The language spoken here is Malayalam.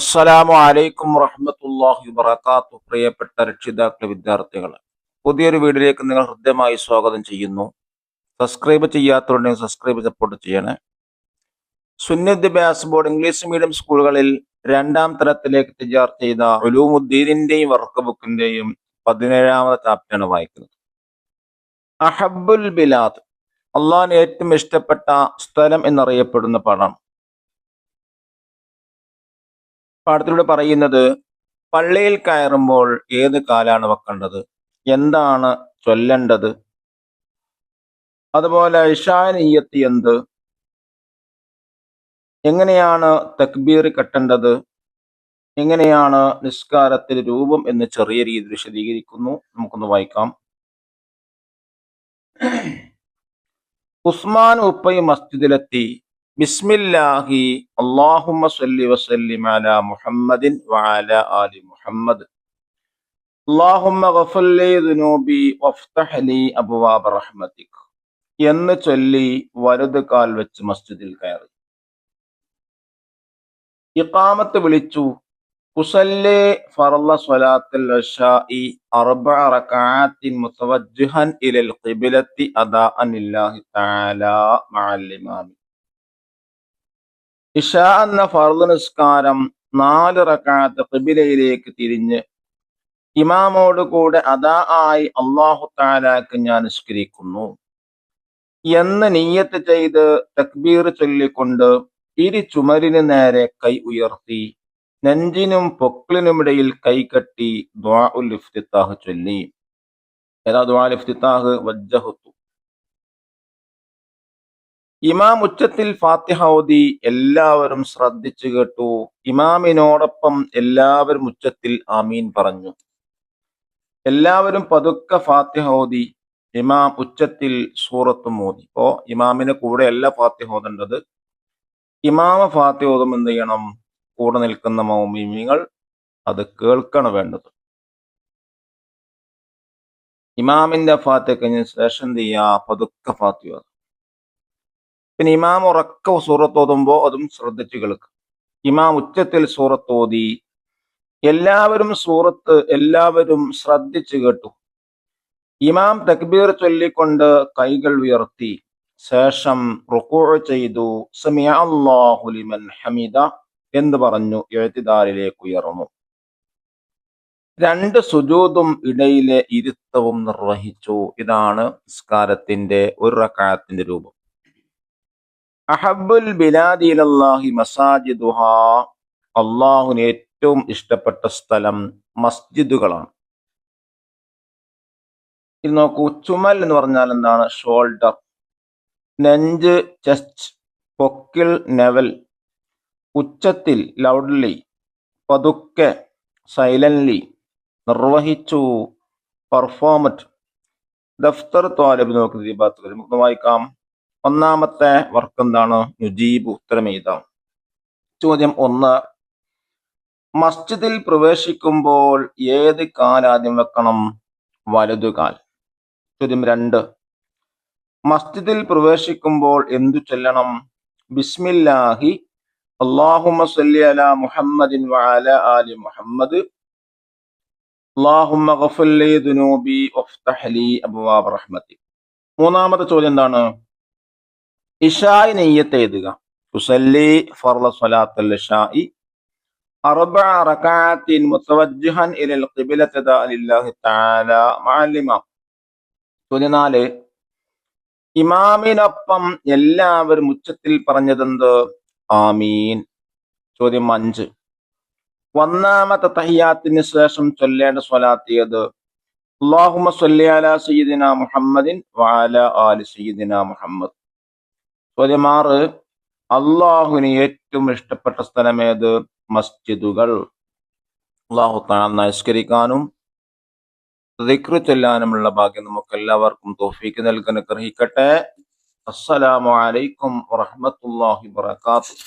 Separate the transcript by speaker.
Speaker 1: അസ്സലാമു അലൈക്കും വറഹമത്തല്ലാഹി വബർക്കാത്തു പ്രിയപ്പെട്ട രക്ഷിതാക്കളെ വിദ്യാർത്ഥികളെ പുതിയൊരു വീഡിയോയിലേക്ക് നിങ്ങൾ ഹൃദ്യമായി സ്വാഗതം ചെയ്യുന്നു. സബ്സ്ക്രൈബ് ചെയ്യാത്തവരുണ്ടെങ്കിൽ സബ്സ്ക്രൈബ് സപ്പോർട്ട് ചെയ്യണേ. സുന്നദ്യാഭ്യാസ ബോർഡ് ഇംഗ്ലീഷ് മീഡിയം സ്കൂളുകളിൽ രണ്ടാം തരത്തിലേക്ക് തയ്യാർ ചെയ്ത ഉലൂമുദ്ദീനിന്റെയും വർക്ക് ബുക്കിന്റെയും പതിനേഴാമത്തെ ചാപ്റ്ററാണ് വായിക്കുന്നത്. അഹബുൽ ബിലാദ് അള്ളാഹിന് ഏറ്റവും ഇഷ്ടപ്പെട്ട സ്ഥലം എന്നറിയപ്പെടുന്ന പാഠമാണ് പാഠത്തിലൂടെ പറയുന്നത് പള്ളിയിൽ കയറുമ്പോൾ ഏത് കാലാണ് വെക്കേണ്ടത്? എന്താണ് ചൊല്ലേണ്ടത്? അതുപോലെ ഇഷാനീയത്ത് എന്ത്? എങ്ങനെയാണ് തക്ബീർ കെട്ടേണ്ടത്? എങ്ങനെയാണ് നിസ്കാരത്തിൽ രൂപം എന്ന് ചെറിയ രീതിയിൽ വിശദീകരിക്കുന്നു. നമുക്കൊന്ന് വായിക്കാം. ഉസ്മാൻ ഉപ്പയും മസ്ജിദിലെത്തി. ബിസ്മില്ലാഹി അള്ളാഹുമ്മ സല്ലി വസല്ലിം അലാ മുഹമ്മദിൻ വഅല ആലി മുഹമ്മദ്. അള്ളാഹുമ്മ ഗഫല്ലി ദുനൂബി വഫ്തഹ് ലി അബ്വാബ റഹ്മതിക് എന്ന് ചൊല്ലി വലത് കാൽ വെച്ച് മസ്ജിദിൽ കയറി. ഇഖാമത്ത് വിളിച്ചു കുസല്ലേ ഫർള സ്വലാത്തുൽ ഇശാഇ അർബഅ റകഅത്തിൻ മുതവജ്ജിഹൻ ഇലൽ ഖിബ്ലത്തി അദാഅൻ ലില്ലാഹി തആല മഅൽ ഇമാമി ഇഷ എന്ന ഫർദ് നിസ്കാരം നാല് റക്കാത്ത് കിബിലയിലേക്ക് തിരിഞ്ഞ് ഇമാമോട് കൂടെ അതാ ആയി അള്ളാഹു താലാക്ക് ഞാൻ നിസ്കരിക്കുന്നു. എന്ന് നീയത്ത് ചെയ്ത് തക്ബീർ ചൊല്ലിക്കൊണ്ട് ഇരു ചുമരിന് നേരെ കൈ ഉയർത്തി നെഞ്ചിനും പൊക്കിളിനുമിടയിൽ കൈകെട്ടി ദ്വാ ഉൽ ഇഫ്തിത്താഹ് ചൊല്ലി. ഏതാ ദ്വാ ഉൽ ഇഫ്തിത്താഹ്? വജ്ജഹത്തു ഇമാം ഉച്ചത്തിൽ ഫാത്തിഹ ഓതി എല്ലാവരും ശ്രദ്ധിച്ചു കേട്ടു. ഇമാമിനോടൊപ്പം എല്ലാവരും ഉച്ചത്തിൽ ആമീൻ പറഞ്ഞു. എല്ലാവരും പതുക്കെ ഫാത്തിഹ ഓതി. ഇമാം ഉച്ചത്തിൽ സൂറത്തും ഓതി. ഇപ്പോ ഇമാമിന് കൂടെ അല്ല ഫാത്തിഹ ഇമാമ ഫാത്തിഹ ഓതും എന്ത് ചെയ്യണം? കൂടെ നിൽക്കുന്ന മൗമിമിങ്ങൾ അത് കേൾക്കണം വേണ്ടത്. ഇമാമിന്റെ ഫാത്തിഹ കഴിഞ്ഞ ശേഷം എന്ത് ചെയ്യാ പതുക്കെ ഫാത്തിഹ പിന്നെ ഇമാം ഉറക്ക സൂറത്ത് ഓതുമ്പോൾ അതും ശ്രദ്ധിച്ചു കേൾക്കും. ഇമാം ഉച്ചത്തിൽ സൂറത്തോതി എല്ലാവരും സൂറത്ത് എല്ലാവരും ശ്രദ്ധിച്ചു കേട്ടു. ഇമാം തക്ബീർ ചൊല്ലിക്കൊണ്ട് കൈകൾ ഉയർത്തി. ശേഷം റുക്കൂ ചെയ്തു. സമിയാഹുലിമൻ ഹമീദ എന്ന് പറഞ്ഞു എഴുത്തിദാരിലേക്ക് ഉയർന്നു. രണ്ട് സുജൂതും ഇടയിലെ ഇരുത്തവും നിർവഹിച്ചു. ഇതാണ് നിസ്കാരത്തിന്റെ ഒരു റക്കായത്തിന്റെ രൂപം. അഹബുൽ മസാജിദുഹ അള്ളാഹുന് ഏറ്റവും ഇഷ്ടപ്പെട്ട സ്ഥലം മസ്ജിദുകളാണ്. ഇത് നോക്കൂ ചുമൽ എന്ന് പറഞ്ഞാൽ എന്താണ്? ഷോൾഡർ. നെഞ്ച് ചെസ്റ്റ് പൊക്കിൾ നെവൽ. ഉച്ചത്തിൽ ലൗഡ്ലി പതുക്കെ സൈലൻലി നിർവഹിച്ചു പെർഫോമറ്റ് ദഫ്തർ ത്വാലിബ് നോക്കി ദീപാത്ത് നമുക്ക് വായിക്കാം ഒന്നാമത്തെ വർക്ക് എന്താണ് നുജീബ് ഉത്തരം ചോദ്യം ഒന്ന്. മസ്ജിദിൽ പ്രവേശിക്കുമ്പോൾ ഏത് കാൽ ആദ്യം വെക്കണം? വലതുകാൽ ചോദ്യം രണ്ട്. മസ്ജിദിൽ പ്രവേശിക്കുമ്പോൾ എന്തു ചൊല്ലണം? ബിസ്മില്ലാഹി. അല മുഹമ്മദിൻ ആലി മുഹമ്മദ്. റഹ്മതി മൂന്നാമത്തെ ചോദ്യം എന്താണ്? ഇഷായി നെയ്യത്ത് എഴുതുക. ഉസല്ലി ഫർള സ്വലാത്തുൽ ഇഷായി. അർബഅ ഇലൽ ഖിബ്ലത്തി ലില്ലാഹി തആല മഅൽ ഇമാം ചോദ്യം നാല് ഇമാമിനൊപ്പം എല്ലാവരും ഉച്ചത്തിൽ പറഞ്ഞതെന്ത്? ആമീൻ. ചോദ്യം അഞ്ച്. ഒന്നാമത്തെ തഹിയാത്തിന് ശേഷം ചൊല്ലേണ്ട സ്വലാത്ത് ഏത്? അള്ളാഹുമ്മ സല്ലി അലാ സയ്യിദിന മുഹമ്മദിൻ വാല ആലി സയ്യിദിന മുഹമ്മദ്. ചോദ്യം ആറ് അള്ളാഹുവിന് ഏറ്റവും ഇഷ്ടപ്പെട്ട സ്ഥലം ഏത് മസ്ജിദുകൾ അള്ളാഹു നമസ്കരിക്കാനും ദിക്റ് ചൊല്ലാനുമുള്ള ഭാഗ്യം നമുക്ക് എല്ലാവർക്കും തോഫീക്ക് നൽകാൻ ഗ്രഹിക്കട്ടെ അസ്സലാമു അലൈക്കും വറഹ്മത്തുള്ളാഹി വബറകാതുഹു.